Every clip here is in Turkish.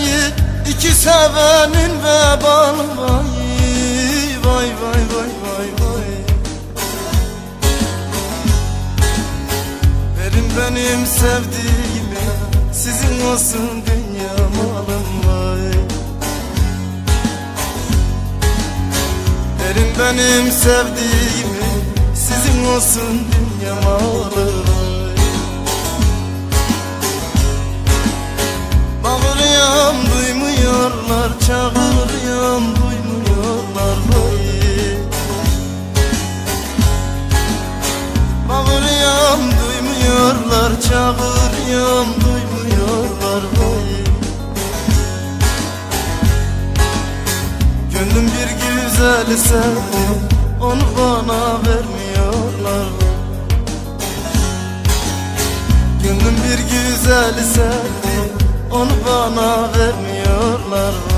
değil iki sevenin vebalı vay Vay vay vay vay vay. Verin benim sevdiğimi Sizin olsun dünya malım vay. Verin benim sevdiğimi Sizin olsun dünya malı Çağırıyorum duymuyorlar vay Bağırıyorum duymuyorlar Çağırıyorum duymuyorlar vay Gönlüm bir güzeli sevdi Onu bana vermiyorlar Gönlüm bir güzeli sevdi Onu bana vermiyorlar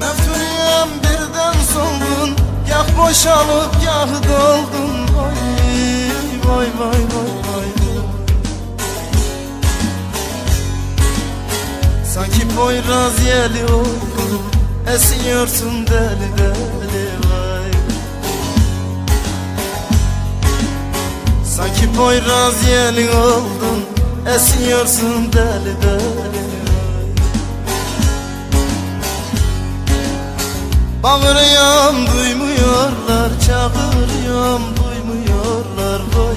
Meftuniyem birden soldun Yak boşalıp yak doldun. Vay vay vay vay vay. Sanki Poyraz yeli oldun Esiyorsun deli deli vay. Sanki Poyraz yeli oldun Esiyorsun deli deli Bağırıyorum duymuyorlar Çağırıyorum duymuyorlar vay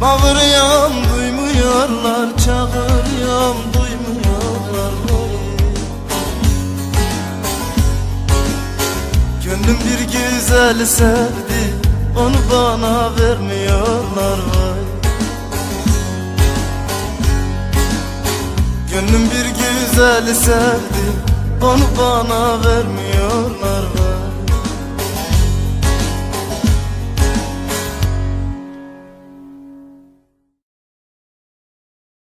Bağırıyorum duymuyorlar Çağırıyorum duymuyorlar vay Gönlüm bir güzeli sevdi Onu bana vermiyorlar vay. Gönlüm bir güzeli sevdim Onu bana vermiyorlar.